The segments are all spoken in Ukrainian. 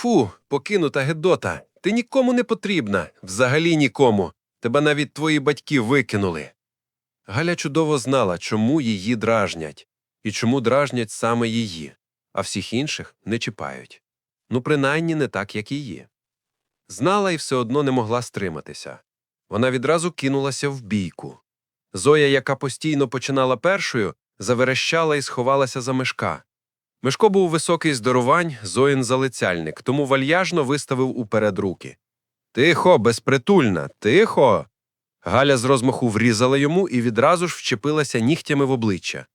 Фу, покинута Гедота. Ти нікому не потрібна, взагалі нікому. Тебе навіть твої батьки викинули. Галя чудово знала, чому її дражнять, і чому дражнять саме її, а всіх інших не чіпають. Ну, принаймні не так, як її. Знала і все одно не могла стриматися. Вона відразу кинулася в бійку. Зоя, яка постійно починала першою, заверещала і сховалася за мешка. Мишко був високий здоровань, Зоїн залицяльник, тому вальяжно виставив уперед руки. Тихо, безпритульна, тихо. Галя з розмаху врізала йому і відразу ж вчепилася нігтями в обличчя.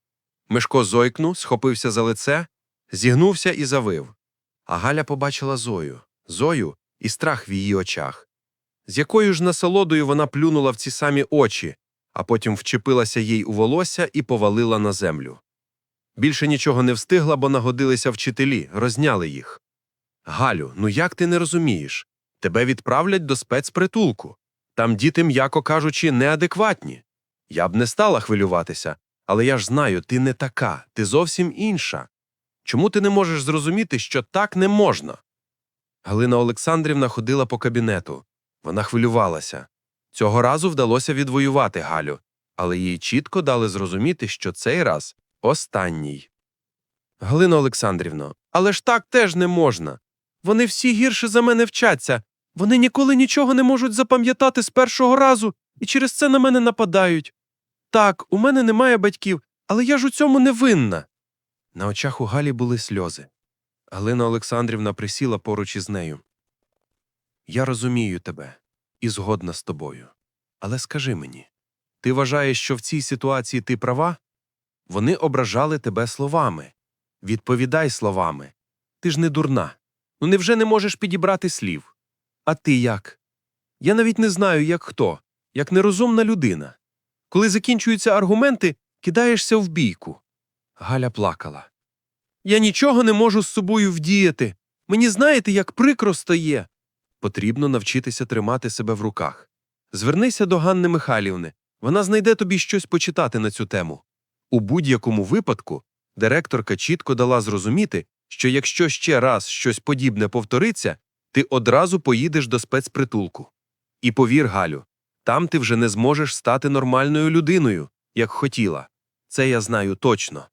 Мишко зойкнув, схопився за лице, зігнувся і завив. А Галя побачила Зою, Зою і страх в її очах. З якою ж насолодою вона плюнула в ці самі очі, а потім вчепилася їй у волосся і повалила на землю. Більше нічого не встигла, бо нагодилися вчителі, розняли їх. Галю, ну як ти не розумієш? Тебе відправлять до спецпритулку. Там діти, м'яко кажучи, неадекватні. Я б не стала хвилюватися, але я ж знаю, ти не така, ти зовсім інша. Чому ти не можеш зрозуміти, що так не можна? Галина Олександрівна ходила по кабінету. Вона хвилювалася. Цього разу вдалося відвоювати Галю, але їй чітко дали зрозуміти, що цей раз останній. Галина Олександрівно, але ж так теж не можна. Вони всі гірше за мене вчаться. Вони ніколи нічого не можуть запам'ятати з першого разу і через це на мене нападають. Так, у мене немає батьків, але я ж у цьому не винна. На очах у Галі були сльози. Галина Олександрівна присіла поруч із нею. Я розумію тебе і згодна з тобою. Але скажи мені, ти вважаєш, що в цій ситуації ти права? Вони ображали тебе словами. Відповідай словами. Ти ж не дурна. Ну невже не можеш підібрати слів? А ти як? Я навіть не знаю, як хто, як нерозумна людина. Коли закінчуються аргументи, кидаєшся в бійку. Галя плакала. Я нічого не можу з собою вдіяти. Мені знаєте, як прикро стає. Потрібно навчитися тримати себе в руках. Звернися до Ганни Михайлівни. Вона знайде тобі щось почитати на цю тему. У будь-якому випадку директорка чітко дала зрозуміти, що якщо ще раз щось подібне повториться, ти одразу поїдеш до спецпритулку. І повір, Галю, там ти вже не зможеш стати нормальною людиною, як хотіла. Це я знаю точно.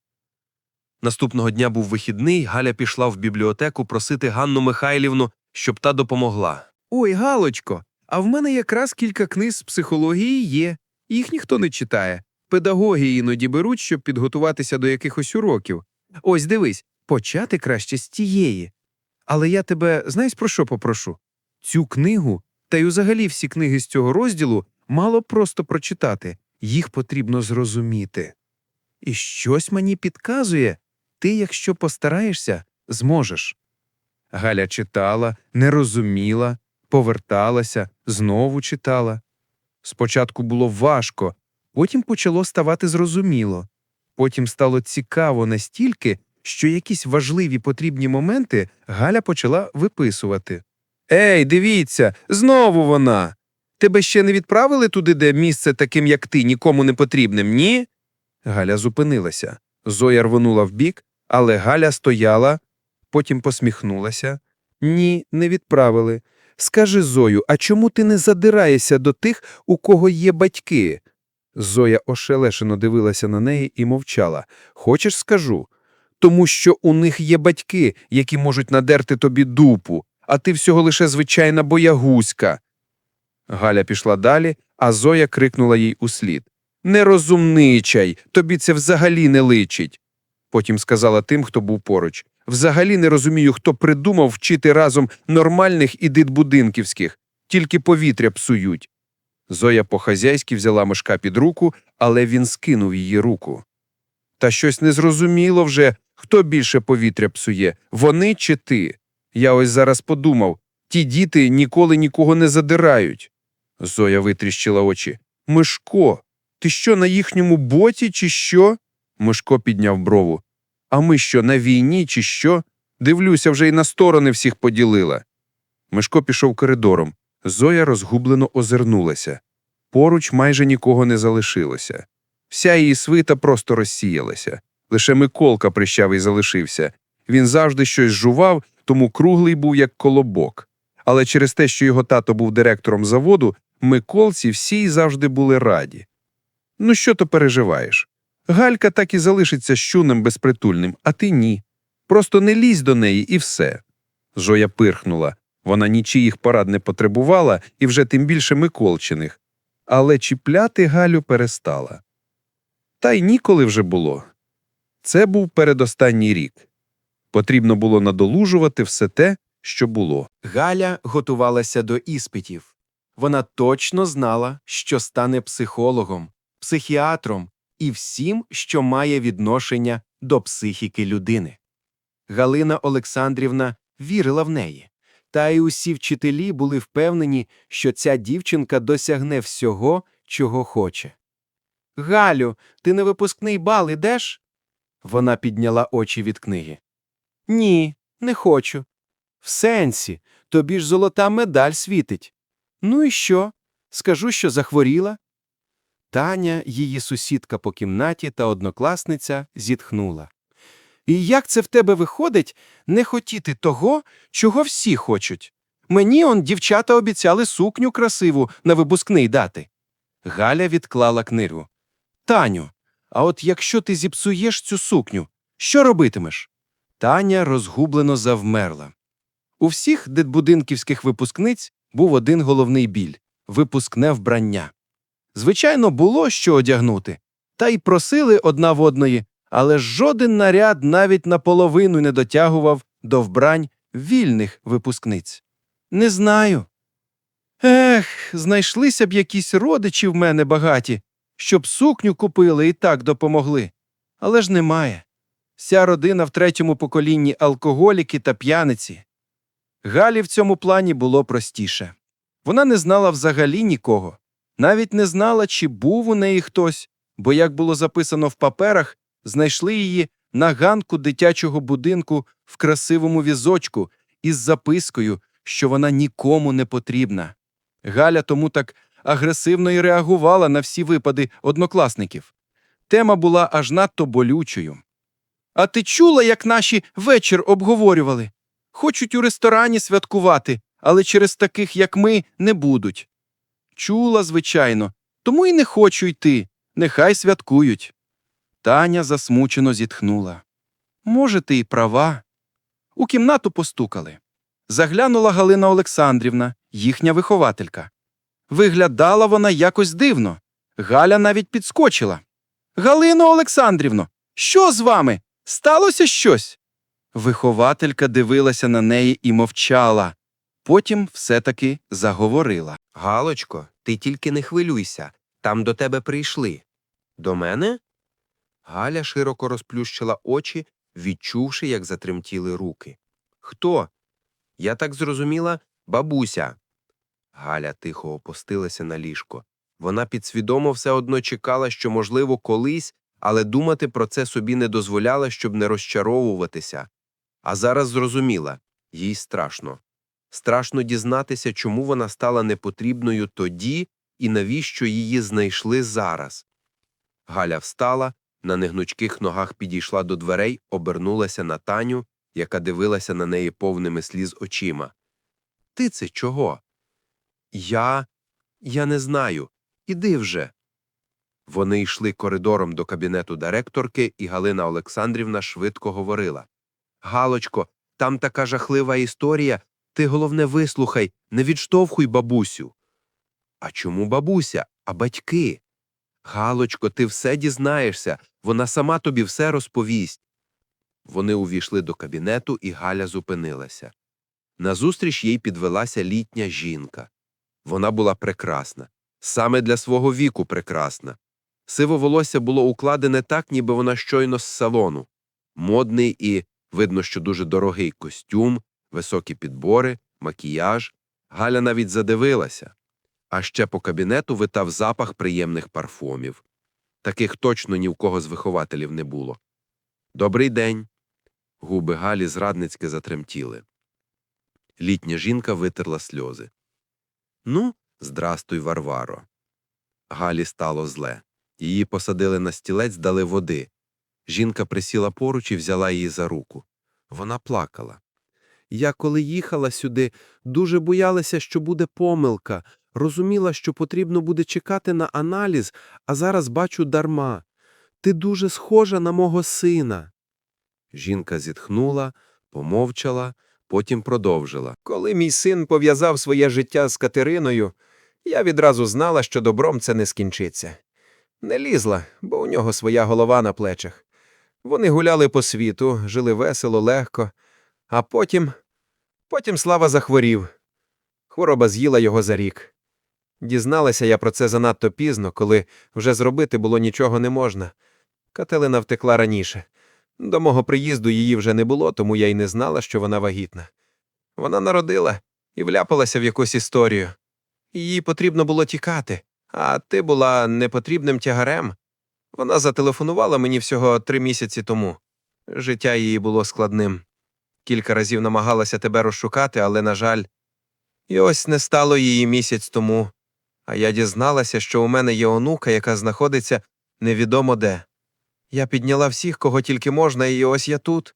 Наступного дня був вихідний, Галя пішла в бібліотеку просити Ганну Михайлівну, щоб та допомогла. Ой, Галочко, а в мене якраз кілька книг з психології є. Їх ніхто не читає. Педагоги іноді беруть, щоб підготуватися до якихось уроків. Ось дивись, почати краще з тієї. Але я тебе знаєш про що попрошу? Цю книгу, та й взагалі всі книги з цього розділу мало просто прочитати, їх потрібно зрозуміти. І щось мені підказує, ти, якщо постараєшся, зможеш. Галя читала, не розуміла, поверталася, знову читала. Спочатку було важко, потім почало ставати зрозуміло. Потім стало цікаво настільки, що якісь важливі потрібні моменти Галя почала виписувати. Ей, дивіться, знову вона. Тебе ще не відправили туди, де місце таким, як ти, нікому не потрібним, ні? Галя зупинилася. Зоя рвонула вбік, але Галя стояла, потім посміхнулася. Ні, не відправили. Скажи, Зою, а чому ти не задираєшся до тих, у кого є батьки? Зоя ошелешено дивилася на неї і мовчала. Хочеш, скажу? Тому що у них є батьки, які можуть надерти тобі дупу, а ти всього лише звичайна боягузька. Галя пішла далі, а Зоя крикнула їй услід. Не розумничай, тобі це взагалі не личить. Потім сказала тим, хто був поруч. Взагалі не розумію, хто придумав вчити разом нормальних і дитбудинківських, тільки повітря псують. Зоя по-хазяйськи взяла мишка під руку, але він скинув її руку. Та щось незрозуміло вже, хто більше повітря псує, вони чи ти. Я ось зараз подумав ті діти ніколи нікого не задирають. Зоя витріщила очі. Мишко, ти що на їхньому боці, чи що? Мишко підняв брову. А ми що, на війні, чи що? Дивлюся, вже й на сторони всіх поділила. Мишко пішов коридором. Зоя розгублено озирнулася. Поруч майже нікого не залишилося. Вся її свита просто розсіялася. Лише Миколка прищавий залишився. Він завжди щось жував, тому круглий був як колобок. Але через те, що його тато був директором заводу, Миколці всі й завжди були раді. Ну що то переживаєш? Галька так і залишиться щунем безпритульним, а ти ні. Просто не лізь до неї і все. Зоя пирхнула. Вона нічиїх порад не потребувала і вже тим більше Миколчиних. Але чіпляти Галю перестала. Та й ніколи вже було. Це був передостанній рік. Потрібно було надолужувати все те, що було. Галя готувалася до іспитів. Вона точно знала, що стане психологом, психіатром і всім, що має відношення до психіки людини. Галина Олександрівна вірила в неї, та й усі вчителі були впевнені, що ця дівчинка досягне всього, чого хоче. Галю, ти на випускний бал ідеш? Вона підняла очі від книги. Ні, не хочу. В сенсі, тобі ж золота медаль світить. Ну і що? Скажу, що захворіла. Таня, її сусідка по кімнаті та однокласниця, зітхнула. І як це в тебе виходить не хотіти того, чого всі хочуть? Мені он дівчата обіцяли сукню красиву на випускний дати. Галя відклала книгу. Таню, а от якщо ти зіпсуєш цю сукню, що робитимеш? Таня розгублено завмерла. У всіх дитбудинківських випускниць був один головний біль випускне вбрання. Звичайно, було що одягнути, та й просили одна в одної, але жоден наряд навіть наполовину не дотягував до вбрань вільних випускниць. Не знаю. Ех, знайшлися б якісь родичі в мене багаті, щоб сукню купили і так допомогли. Але ж немає. Вся родина в третьому поколінні алкоголіки та п'яниці. Галі в цьому плані було простіше. Вона не знала взагалі нікого, навіть не знала, чи був у неї хтось, бо, як було записано в паперах, знайшли її на ганку дитячого будинку в красивому візочку із запискою, що вона нікому не потрібна. Галя тому так агресивно і реагувала на всі випади однокласників. Тема була аж надто болючою. А ти чула, як наші вечір обговорювали? Хочуть у ресторані святкувати, але через таких, як ми, не будуть. Чула, звичайно, тому й не хочу йти. Нехай святкують. Таня засмучено зітхнула. Може, ти й права. У кімнату постукали. Заглянула Галина Олександрівна, їхня вихователька. Виглядала вона якось дивно. Галя навіть підскочила. Галино Олександрівно, що з вами? Сталося щось? Вихователька дивилася на неї і мовчала. Потім все-таки заговорила. Галочко, ти тільки не хвилюйся. Там до тебе прийшли. До мене? Галя широко розплющила очі, відчувши, як затремтіли руки. Хто? Я так зрозуміла, бабуся. Галя тихо опустилася на ліжко. Вона підсвідомо все одно чекала, що, можливо, колись, але думати про це собі не дозволяла, щоб не розчаровуватися. А зараз зрозуміла їй страшно. Страшно дізнатися, чому вона стала непотрібною тоді і навіщо її знайшли зараз. Галя встала, на негнучких ногах підійшла до дверей, обернулася на Таню, яка дивилася на неї повними сліз очима. Ти це чого? Я. Я не знаю. Іди вже. Вони йшли коридором до кабінету директорки, і Галина Олександрівна швидко говорила Галочко, там така жахлива історія. Ти головне вислухай, не відштовхуй бабусю. А чому бабуся, а батьки? Галочко, ти все дізнаєшся, вона сама тобі все розповість. Вони увійшли до кабінету, і Галя зупинилася. Назустріч їй підвелася літня жінка. Вона була прекрасна, саме для свого віку прекрасна. Сиво волосся було укладене так, ніби вона щойно з салону. Модний і, видно, що дуже дорогий костюм, високі підбори, макіяж. Галя навіть задивилася. А ще по кабінету витав запах приємних парфумів. Таких точно ні в кого з вихователів не було. Добрий день. Губи Галі зрадницьки затремтіли. Літня жінка витерла сльози. Ну, здрастуй, Варваро. Галі стало зле. Її посадили на стілець, дали води. Жінка присіла поруч і взяла її за руку. Вона плакала. Я, коли їхала сюди, дуже боялася, що буде помилка. Розуміла, що потрібно буде чекати на аналіз, а зараз бачу дарма. Ти дуже схожа на мого сина. Жінка зітхнула, помовчала, потім продовжила. Коли мій син пов'язав своє життя з Катериною, я відразу знала, що добром це не скінчиться. Не лізла, бо у нього своя голова на плечах. Вони гуляли по світу, жили весело, легко, а потім. Потім Слава захворів. Хвороба з'їла його за рік. Дізналася я про це занадто пізно, коли вже зробити було нічого не можна. Кателина втекла раніше. До мого приїзду її вже не було, тому я й не знала, що вона вагітна. Вона народила і вляпалася в якусь історію. Їй потрібно було тікати, а ти була непотрібним тягарем. Вона зателефонувала мені всього три місяці тому. Життя її було складним. Кілька разів намагалася тебе розшукати, але, на жаль, і ось не стало її місяць тому. А я дізналася, що у мене є онука, яка знаходиться невідомо де. Я підняла всіх, кого тільки можна, і ось я тут.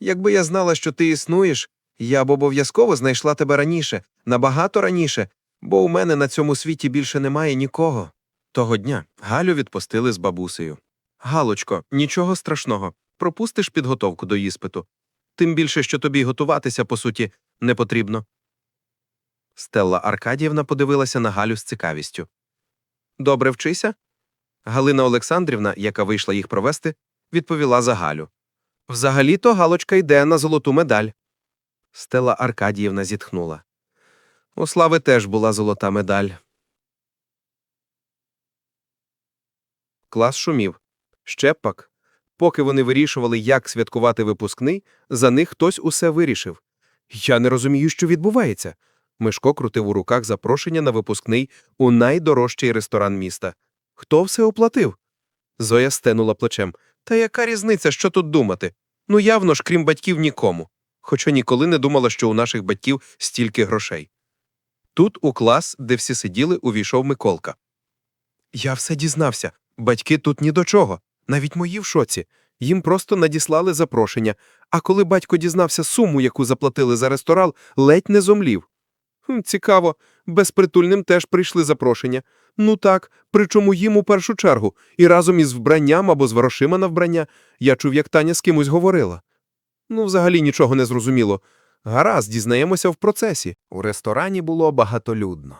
Якби я знала, що ти існуєш, я б обов'язково знайшла тебе раніше, набагато раніше, бо у мене на цьому світі більше немає нікого. Того дня Галю відпустили з бабусею. Галочко, нічого страшного, пропустиш підготовку до іспиту. Тим більше, що тобі готуватися, по суті, не потрібно. Стелла Аркадіївна подивилася на Галю з цікавістю. Добре вчися? Галина Олександрівна, яка вийшла їх провести, відповіла за Галю. Взагалі-то Галочка йде на золоту медаль. Стелла Аркадіївна зітхнула. У Слави теж була золота медаль. Клас шумів. Ще б пак. Поки вони вирішували, як святкувати випускний, за них хтось усе вирішив. Я не розумію, що відбувається. Мишко крутив у руках запрошення на випускний у найдорожчий ресторан міста. Хто все оплатив? Зоя стенула плечем. Та яка різниця, що тут думати? Ну явно ж, крім батьків, нікому. Хоча ніколи не думала, що у наших батьків стільки грошей. Тут у клас, де всі сиділи, увійшов Миколка. Я все дізнався. Батьки тут ні до чого. Навіть мої в шоці. Їм просто надіслали запрошення. А коли батько дізнався суму, яку заплатили за ресторан, ледь не зомлів. Цікаво, безпритульним теж прийшли запрошення. Ну так, причому їм у першу чергу, і разом із вбранням або з грошима на вбрання. Я чув, як Таня з кимось говорила. Ну, взагалі нічого не зрозуміло. Гаразд, дізнаємося в процесі. У ресторані було багатолюдно.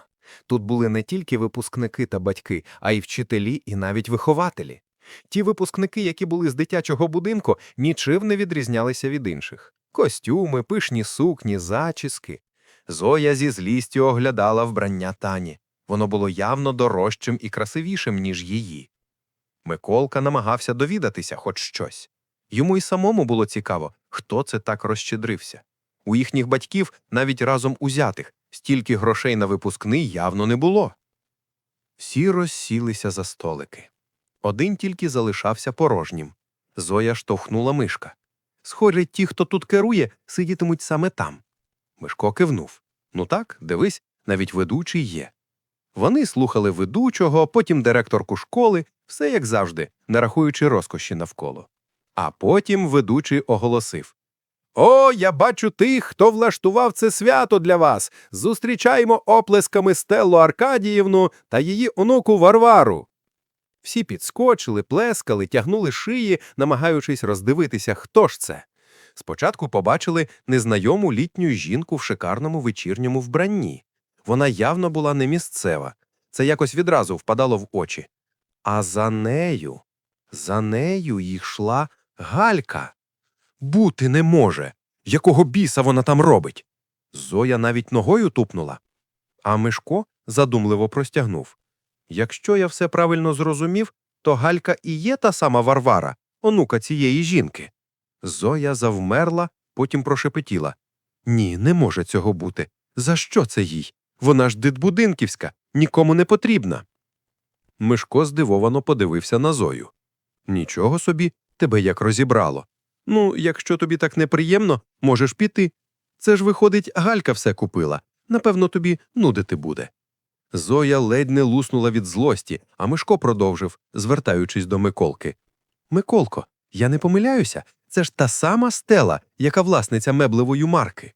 Тут були не тільки випускники та батьки, а й вчителі і навіть вихователі. Ті випускники, які були з дитячого будинку, нічим не відрізнялися від інших. Костюми, пишні сукні, зачіски. Зоя зі злістю оглядала вбрання Тані. Воно було явно дорожчим і красивішим, ніж її. Миколка намагався довідатися хоч щось. Йому й самому було цікаво, хто це так розщедрився. У їхніх батьків, навіть разом узятих, стільки грошей на випускний явно не було. Всі розсілися за столики. Один тільки залишався порожнім. Зоя штовхнула мишка. Схоже, ті, хто тут керує, сидітимуть саме там. Мишко кивнув. Ну так, дивись, навіть ведучий є. Вони слухали ведучого, потім директорку школи, все як завжди, не рахуючи розкоші навколо. А потім ведучий оголосив О, я бачу тих, хто влаштував це свято для вас. Зустрічаємо оплесками Стеллу Аркадіївну та її онуку Варвару. Всі підскочили, плескали, тягнули шиї, намагаючись роздивитися, хто ж це. Спочатку побачили незнайому літню жінку в шикарному вечірньому вбранні. Вона явно була не місцева. Це якось відразу впадало в очі. А за нею, за нею йшла Галька. Бути не може. Якого біса вона там робить? Зоя навіть ногою тупнула. А Мишко задумливо простягнув. Якщо я все правильно зрозумів, то Галька і є та сама Варвара, онука цієї жінки. Зоя завмерла, потім прошепетіла. Ні, не може цього бути. За що це їй? Вона ж дитбудинківська, нікому не потрібна. Мишко здивовано подивився на Зою. Нічого собі, тебе як розібрало. Ну, якщо тобі так неприємно, можеш піти. Це ж, виходить, Галька все купила. Напевно, тобі нудити буде. Зоя ледь не луснула від злості, а Мишко продовжив, звертаючись до Миколки. Миколко, я не помиляюся, це ж та сама стела, яка власниця меблевої марки.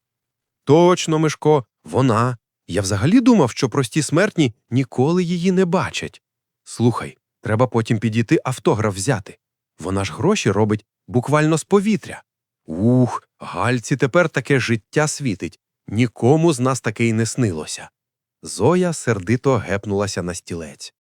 Точно, Мишко, вона. Я взагалі думав, що прості смертні ніколи її не бачать. Слухай, треба потім підійти автограф взяти. Вона ж гроші робить буквально з повітря. Ух, Гальці тепер таке життя світить. Нікому з нас таке й не снилося. Зоя сердито гепнулася на стілець.